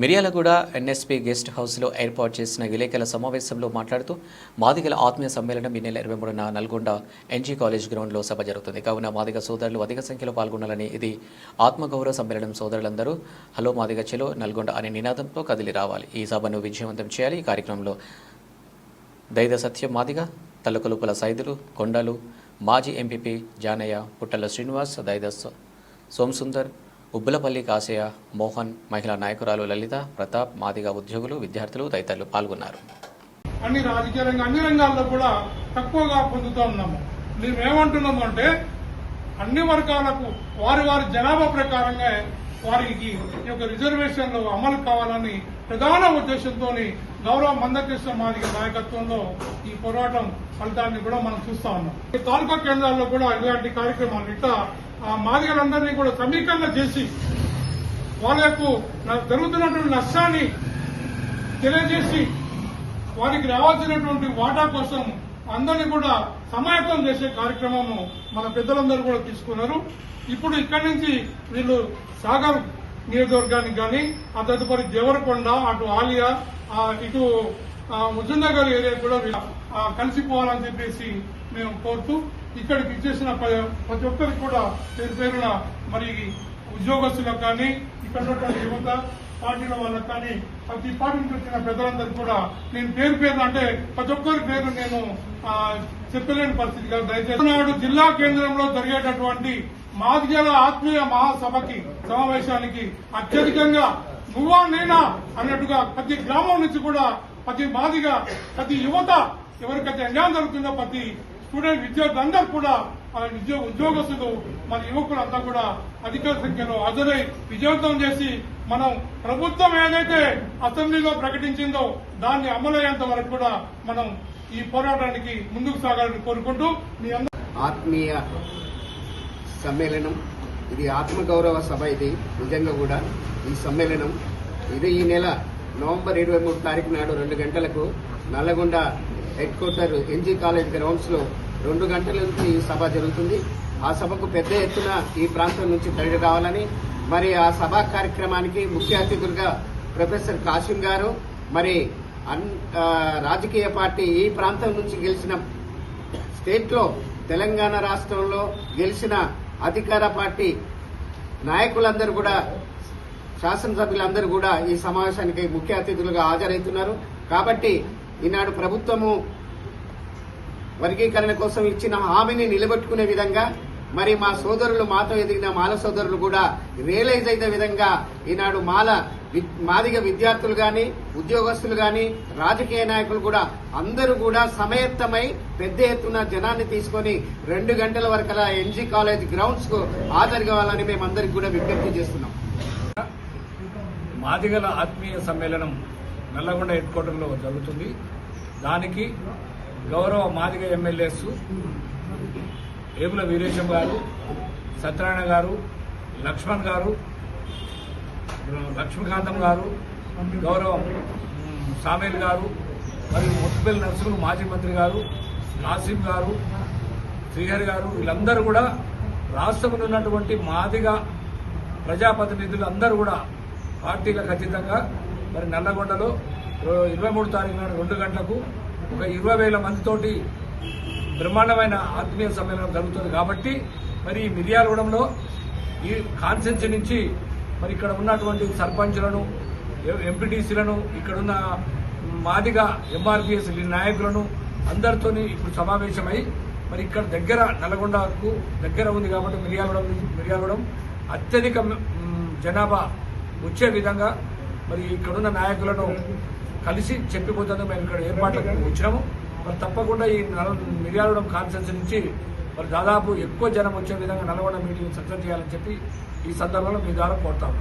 Miryalaguda NSP guest హౌస్లో ఏర్పాటు చేసిన విలేకరుల సమావేశంలో మాట్లాడుతూ మాదిగల ఆత్మీయ సమ్మేళనం ఈ నెల ఇరవై మూడున నల్గొండ ఎన్జీ కాలేజ్ గ్రౌండ్లో సభ జరుగుతుంది. కావున మాదిగ సోదరులు అధిక సంఖ్యలో పాల్గొనాలని ఇది ఆత్మగౌరవ సమ్మేళనం సోదరులందరూ హలో మాదిగ చెలో నల్గొండ అనే నినాదంతో కదిలి రావాలి. ఈ సభను విజయవంతం చేయాలి. ఈ కార్యక్రమంలో దైద సత్యం మాదిగ తల్లకొలుపుల సైదులు కొండలు మాజీ ఎంపీపీ జానయ్య పుట్టల శ్రీనివాస్ దైద సోమసుందర్ ఉబ్బులపల్లి కాసయ్య మోహన్ మహిళా నాయకురాలు లలిత ప్రతాప్ మాదిగ ఉద్యోగులు విద్యార్థులు తదితరులు పాల్గొన్నారు. అన్ని రాజకీయ రంగం అన్ని రంగాల్లో కూడా తక్కువగా పొందుతూ ఉన్నాము. మేమేమంటున్నాము అంటే అన్ని వర్గాలకు వారి వారి జనాభా ప్రకారంగా వారికి ఈ యొక్క రిజర్వేషన్లు అమలు కావాలని ప్రధాన ఉద్దేశంతో గౌరవ మందకృష్ణ మాదిగ నాయకత్వంలో ఈ పోరాటం ఫలితాన్ని కూడా మనం చూస్తా ఉన్నాం. ఈ తాలూకా కేంద్రాల్లో కూడా ఇలాంటి కార్యక్రమాలు ఇట్లా ఆ మాదిగలందరినీ కూడా సమీకరణ చేసి వాళ్ళకు జరుగుతున్నటువంటి నష్టాన్ని తెలియజేసి వారికి రావాల్సినటువంటి వాటా కోసం అందరినీ కూడా సమాయత్తం చేసే కార్యక్రమము మన పెద్దలందరూ కూడా తీసుకున్నారు. ఇప్పుడు ఇక్కడి నుంచి వీళ్ళు సాగర్ నియోజకవర్గానికి కానీ ఆ తదుపరి దేవరకొండ అటు ఆలియా ఇటు ఆ, ఏరియా కూడా కలిసిపోవాలని చెప్పేసి మేము కోరుతూ ఇక్కడికి ఇచ్చేసిన ప- ప్రతి ఒక్కరికి కూడా పేరు పేరున మరి ఉద్యోగస్తులకు కానీ ఇక్కడ ఉన్నటువంటి యువత పార్టీల వాళ్ళకి కానీ ప్రతి పార్టీ నుంచి వచ్చిన పెద్దలందరూ కూడా నేను పేరు పేరు అంటే ప్రతి ఒక్కరి పేరు నేను చెప్పలేని పరిస్థితి కాదు దయచేసి. నాడు జిల్లా కేంద్రంలో జరిగేటటువంటి మాదిగల ఆత్మీయ మహాసభకి సమావేశానికి అత్యధికంగా నువ్వా నేనా అన్నట్టుగా ప్రతి గ్రామం నుంచి కూడా ప్రతి మాదిగ ప్రతి యువత ఎవరికైతే అన్యాయం జరుగుతుందో ప్రతి స్టూడెంట్ విద్యార్థులందరూ కూడా ఉద్యోగస్తులు మన యువకులంతా కూడా అధిక సంఖ్యలో హాజరై విజయవంతం చేసి మనం ప్రభుత్వం ఏదైతే అసెంబ్లీలో ప్రకటించిందో దాన్ని అమలయ్యేంత వరకు కూడా మనం ఈ పోరాటానికి ముందుకు సాగాలని కోరుకుంటూ మీ ఆత్మీయ సమ్మేళనం. ఇది ఆత్మగౌరవ సభ ఇది నిజంగా కూడా ఈ సమ్మేళనం. ఇది ఈ నెల నవంబర్ ఇరవై మూడు తారీఖు నాడు రెండు గంటలకు Nalgonda head quarter NG college గ్రౌండ్స్లో రెండు గంటల నుంచి ఈ సభ జరుగుతుంది. ఆ సభకు పెద్ద ఎత్తున ఈ ప్రాంతం నుంచి తరలి రావాలని మరి ఆ సభా కార్యక్రమానికి ముఖ్య అతిథులుగా ప్రొఫెసర్ కాసిం గారు మరి రాజకీయ పార్టీ ఈ ప్రాంతం నుంచి గెలిచిన స్టేట్లో తెలంగాణ రాష్ట్రంలో గెలిచిన అధికార పార్టీ నాయకులందరూ కూడా శాసనసభ్యులందరూ కూడా ఈ సమావేశానికి ముఖ్య అతిథులుగా హాజరవుతున్నారు. కాబట్టి ఈనాడు ప్రభుత్వము వర్గీకరణ కోసం ఇచ్చిన హామీని నిలబెట్టుకునే విధంగా మరి మా సోదరులు మాతో ఎదిగిన మాల సోదరులు కూడా రియలైజ్ అయిన విధంగా ఈనాడు మాల వి- మాదిగ విద్యార్థులు గాని ఉద్యోగస్తులు గాని రాజకీయ నాయకులు కూడా అందరూ కూడా సమయత్తమై పెద్ద ఎత్తున జనాన్ని తీసుకొని రెండు గంటల వరకు ఎన్జీ కాలేజ్ గ్రౌండ్స్కు హాజరు కావాలని మేమందరికి కూడా విజ్ఞప్తి చేస్తున్నాం. మాదిగల ఆత్మీయ సమ్మేళనం నల్లగొండ హెడ్ క్వార్టర్లో జరుగుతుంది. దానికి గౌరవ మాదిగ ఎమ్మెల్యేస్ ఏబుల వీరేశం గారు సత్యనారాయణ గారు లక్ష్మణ్ గారు లక్ష్మీకాంతం గారు గౌరవ సామేల్ గారు మరియు ముత్తుపల్లి నరసింహులు మాజీ మంత్రి గారు నాసిం గారు శ్రీహరి గారు వీళ్ళందరూ కూడా రాష్ట్రంలో ఉన్నటువంటి మాదిగా ప్రజాప్రతినిధులు అందరూ కూడా పార్టీలకు ఖచ్చితంగా మరి నల్లగొండలో ఇరవై మూడు తారీఖు రెండు గంటలకు ఒక ఇరవై వేల మందితోటి బ్రహ్మాండమైన ఆత్మీయ సమ్మేళనం జరుగుతుంది కాబట్టి మరి ఈ మిర్యాలగూడెంలో ఈ కాన్సెన్సీ నుంచి మరి ఇక్కడ ఉన్నటువంటి సర్పంచ్లను ఎంపీటీసీలను ఇక్కడున్న మాదిగా ఎంఆర్పిఎస్ నాయకులను అందరితోని ఇప్పుడు సమావేశమై మరి ఇక్కడ దగ్గర నల్గొండకు దగ్గర ఉంది కాబట్టి మిర్యాలగూడెం మిర్యాలగూడెం అత్యధిక జనాభా వచ్చే విధంగా మరి ఇక్కడున్న నాయకులను కలిసి చెప్పిపోతుంది మేము ఇక్కడ ఏర్పాట్లకు వచ్చినాము. మరి తప్పకుండా ఈ నల మిర్యాలగూడెం కాన్ఫరెన్స్ నుంచి మరి దాదాపు ఎక్కువ జనం వచ్చే విధంగా నల్గొండ మీటింగ్ సక్సెస్ చేయాలని చెప్పి ఈ సందర్భంలో మీ ద్వారా కోరుతాము